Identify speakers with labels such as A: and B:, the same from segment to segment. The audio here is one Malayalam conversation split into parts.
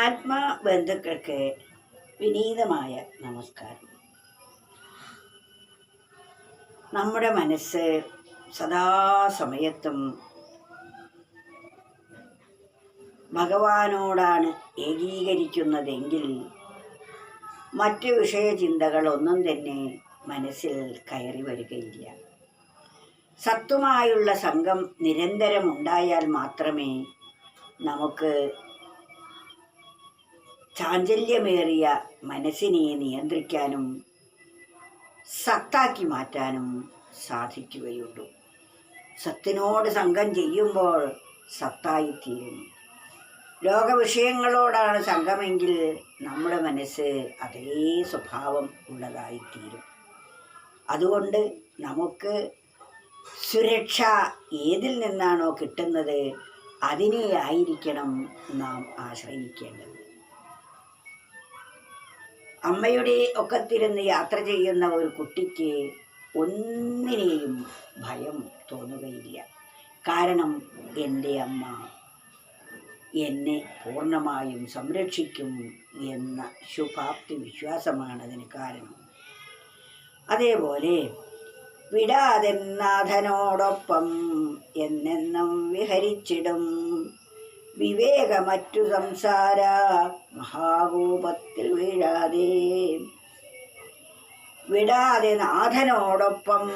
A: ആത്മബന്ധുക്കൾക്ക് വിനീതമായ നമസ്കാരം. നമ്മുടെ മനസ്സ് സദാസമയത്തും ഭഗവാനോടാണ് ഏകീകരിക്കുന്നതെങ്കിൽ മറ്റ് വിഷയചിന്തകളൊന്നും തന്നെ മനസ്സിൽ കയറി വരികയില്ല. സത്വമായുള്ള സംഘം നിരന്തരം ഉണ്ടായാൽ മാത്രമേ നമുക്ക് ചാഞ്ചല്യമേറിയ മനസ്സിനെ നിയന്ത്രിക്കാനും സത്താക്കി മാറ്റാനും സാധിക്കുകയുള്ളൂ. സത്തിനോട് സംഘം ചെയ്യുമ്പോൾ സത്തായിത്തീരുന്നു ലോകവിഷയങ്ങളോടാണ് സംഘമെങ്കിൽ നമ്മുടെ മനസ്സ് അതേ സ്വഭാവം ഉള്ളതായിത്തീരും അതുകൊണ്ട് നമുക്ക് സുരക്ഷ ഏതിൽ നിന്നാണോ കിട്ടുന്നത് അതിനെ ആയിരിക്കണം നാം ആശ്രയിക്കേണ്ടത്. അമ്മയുടെ ഒക്കത്തിരുന്ന് യാത്ര ചെയ്യുന്ന ഒരു കുട്ടിക്ക് ഒന്നിനെയും ഭയം തോന്നുകയില്ല. കാരണം എന്റെ അമ്മ എന്നെ പൂർണമായും സംരക്ഷിക്കും എന്ന ശുഭാപ്തി വിശ്വാസമാണ് അതിന് കാരണം. അതേപോലെ വിടാതെ നാഥനോടൊപ്പം എന്നെന്നും വിഹരിച്ചിടും. വിവേകമറ്റു സംസാര മഹാകോപത്തിൽ വീഴാതെ. വിടാതെ നാഥനോടൊപ്പം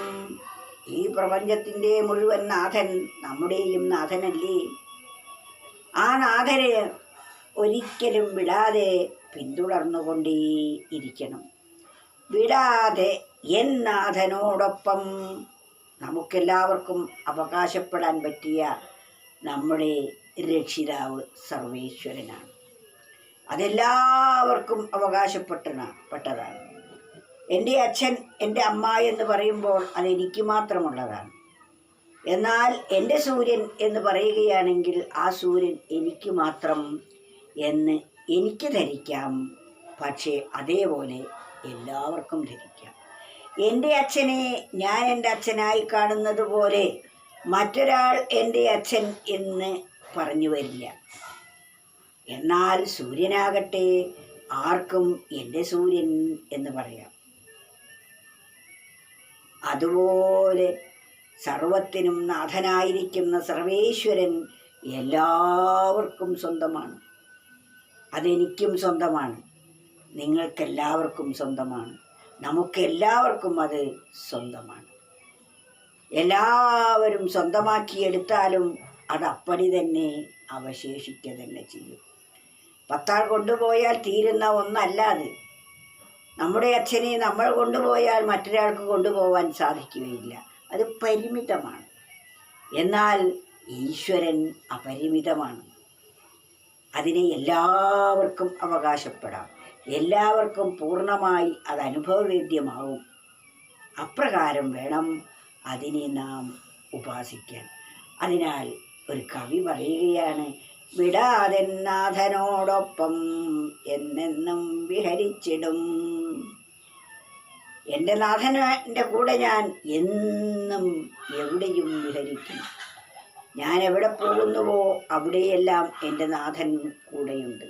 A: ഈ പ്രപഞ്ചത്തിന്റെ മുഴുവൻ നാഥൻ നമ്മുടെയും നാഥനല്ലേ? ആ നാഥനെ ഒരിക്കലും വിടാതെ പിന്തുടർന്നുകൊണ്ടേ ഇരിക്കണം വിടാതെ എൻ നാഥനോടൊപ്പം നമുക്കെല്ലാവർക്കും അവകാശപ്പെടാൻ പറ്റിയ നമ്മുടെ രക്ഷിതാവ് സർവേശ്വരനാണ്. അതെല്ലാവർക്കും അവകാശപ്പെട്ടന പെട്ടതാണ് എന്റെ അച്ഛൻ എന്റെ അമ്മ എന്ന് പറയുമ്പോൾ അതെനിക്ക് മാത്രമുള്ളതാണ്. എന്നാൽ എന്റെ സൂര്യൻ എന്ന് പറയുകയാണെങ്കിൽ ആ സൂര്യൻ എനിക്ക് മാത്രം എന്ന് എനിക്ക് ധരിക്കാം. പക്ഷേ അതേപോലെ എല്ലാവർക്കും ധരിക്കാം. എന്റെ അച്ഛനെ ഞാൻ എന്റെ അച്ഛനായി കാണുന്നത് പോലെ മറ്റൊരാൾ എന്റെ അച്ഛൻ എന്ന് പറഞ്ഞു വരില്ല. എന്നാൽ സൂര്യനാകട്ടെ ആർക്കും എന്റെ സൂര്യൻ എന്ന് പറയാം. അതുപോലെ സർവത്തിനും നാഥനായിരിക്കുന്ന സർവേശ്വരൻ എല്ലാവർക്കും സ്വന്തമാണ്. അതെനിക്കും സ്വന്തമാണ്. നിങ്ങൾക്കെല്ലാവർക്കും സ്വന്തമാണ്. നമുക്കെല്ലാവർക്കും അത് സ്വന്തമാണ്. എല്ലാവരും സ്വന്തമാക്കിയെടുത്താലും അത് അപ്പടി തന്നെ അവശേഷിക്കുക തന്നെ ചെയ്യും. പത്താൾ കൊണ്ടുപോയാൽ തീരുന്ന ഒന്നല്ല അത് നമ്മുടെ അച്ഛനെ നമ്മൾ കൊണ്ടുപോയാൽ മറ്റൊരാൾക്ക് കൊണ്ടുപോകാൻ സാധിക്കുകയില്ല. അത് പരിമിതമാണ്. എന്നാൽ ഈശ്വരൻ അപരിമിതമാണ്. അതിനെ എല്ലാവർക്കും അവകാശപ്പെടാം. എല്ലാവർക്കും പൂർണമായി അത് അനുഭവവേദ്യമാവും. അപ്രകാരം വേണം അതിനെ നാം ഉപാസിക്കാൻ. അതിനാൽ ഒരു കവി പറയുകയാണ് വിടാതെ നാഥനോടൊപ്പം എന്നെന്നും വിഹരിച്ചിടും. എന്റെ നാഥന്റെ കൂടെ ഞാൻ എന്നും എവിടെയും വിഹരിക്കും. ഞാൻ എവിടെ പോകുന്നുവോ അവിടെയെല്ലാം എന്റെ നാഥൻ കൂടെയുണ്ട്.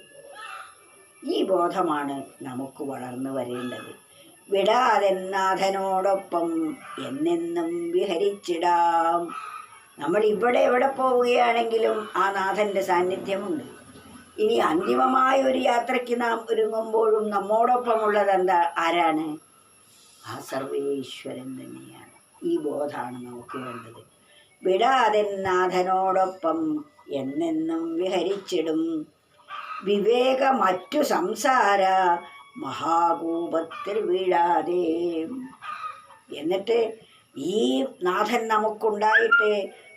A: ഈ ബോധമാണ് നമുക്ക് വളർന്നു വരേണ്ടത്. വിടാതെ നാഥനോടൊപ്പം എന്നെന്നും വിഹരിച്ചിടാം. നമ്മൾ ഇവിടെ എവിടെ പോവുകയാണെങ്കിലും ആ നാഥന്റെ സാന്നിധ്യമുണ്ട്. ഇനി അന്തിമമായ ഒരു യാത്രയ്ക്ക് നാം ഒരുങ്ങുമ്പോഴും നമ്മോടൊപ്പമുള്ളത് എന്താ? ആരാണ്? ആ സർവേശ്വരൻ തന്നെയാണ്. ഈ ബോധമാണ് നമുക്ക് വേണ്ടത്. വിടാതെ നാഥനോടൊപ്പം എന്നെന്നും വിഹരിച്ചിടും. വിവേക മറ്റു സംസാര മഹാകൂപത്തിൽ വീഴാതെ എന്നിട്ട് ഈ നാഥൻ നമുക്കുണ്ടായിട്ട്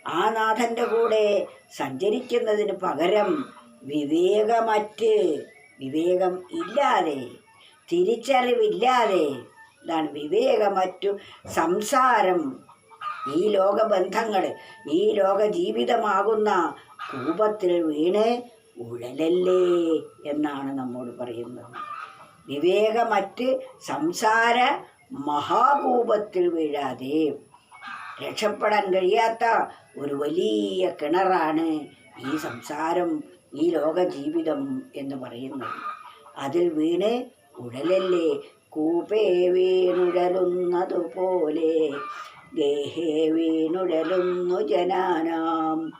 A: ആ നാഥന്റെ കൂടെ സഞ്ചരിക്കുന്നതിന് പകരം വിവേകമറ്റ് വിവേകം ഇല്ലാതെ തിരിച്ചറിവില്ലാതെ ഇതാണ് വിവേകമറ്റു സംസാരം. ഈ ലോകബന്ധങ്ങൾ ഈ ലോക ജീവിതമാകുന്ന കൂപത്തിൽ വീണ് ഉഴലല്ലേ എന്നാണ് നമ്മോട് പറയുന്നത്. വിവേകമറ്റ് സംസാര മഹാകൂപത്തിൽ വീഴാതെ രക്ഷപ്പെടാൻ കഴിയാത്ത ഒരു വലിയ കിണറാണ് ഈ സംസാരം ഈ ലോക ജീവിതം എന്ന് പറയുന്നത്. അതിൽ വീണ് ഉടലല്ലേ കൂപേ വീണുഴലുന്നതുപോലെ ഗേഹേ വീണുഴലുന്നു ജനാനാം.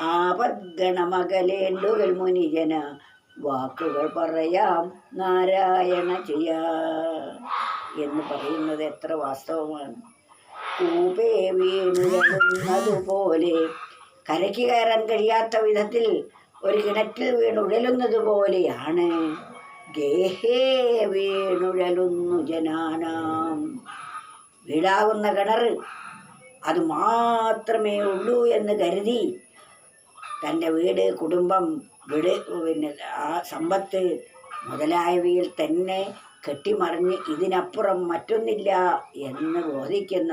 A: ആപദ്ഗണമകലേണ്ടുകൾ മുനിജന വാക്കുകൾ പറയാം നാരായണ ചെയ്യ എന്ന് പറയുന്നത് എത്ര വാസ്തവമാണ്. കൂപേ വീണുഴലുന്നതുപോലെ കരയ്ക്ക് കയറാൻ കഴിയാത്ത വിധത്തിൽ ഒരു കിണറ്റിൽ വീണുഴലുന്നത് പോലെയാണ് ഗേഹേ വീണുഴലുന്നു ജനാനാം. വീടാകുന്ന കിണർ അത് മാത്രമേ ഉള്ളൂ എന്ന് കരുതി തന്റെ വീട് കുടുംബം വീട് പിന്നെ ആ സമ്പത്ത് മുതലായവയിൽ തന്നെ കെട്ടിമറിഞ്ഞ് ഇതിനപ്പുറം മറ്റൊന്നില്ല എന്ന് ബോധിക്കുന്ന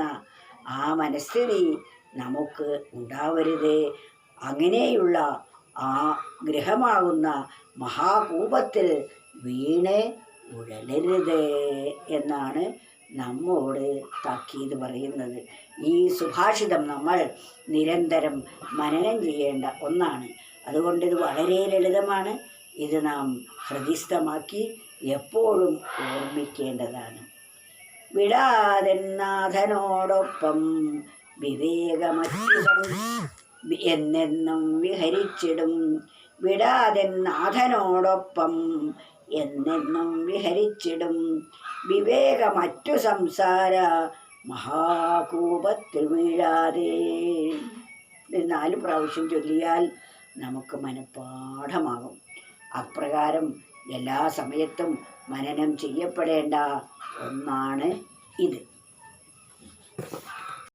A: ആ മനസ്ഥിതി നമുക്ക് ഉണ്ടാവരുത്. അങ്ങനെയുള്ള ആ ഗ്രഹമാകുന്ന മഹാകൂപത്തിൽ വീണ് ഉഴലരുത് എന്നാണ് നമ്മോട് താക്കീത് പറയുന്നത്. ഈ സുഭാഷിതം നമ്മൾ നിരന്തരം മനനം ചെയ്യേണ്ട ഒന്നാണ്. അതുകൊണ്ട് ഇത് വളരെ ലളിതമാണ്. ഇത് നാം ഹൃദിസ്ഥമാക്കി എപ്പോഴും ഓർമ്മിക്കേണ്ടതാണ്. വിടാതെന്നാഥനോടൊപ്പം വിവേകമച്യുതം എന്നെന്നും വിഹരിച്ചിടും. വിടാതെന്നാഥനോടൊപ്പം എന്നെന്നും വിഹരിച്ചിടും. വിവേകമറ്റു സംസാര മഹാകൂപത്തിൽ വീഴാതെ. നാല് പ്രാവശ്യം ചൊല്ലിയാൽ നമുക്ക് മനഃപ്പാഠമാകും. അപ്രകാരം എല്ലാ സമയത്തും മനനം ചെയ്യപ്പെടേണ്ട ഒന്നാണ് ഇത്.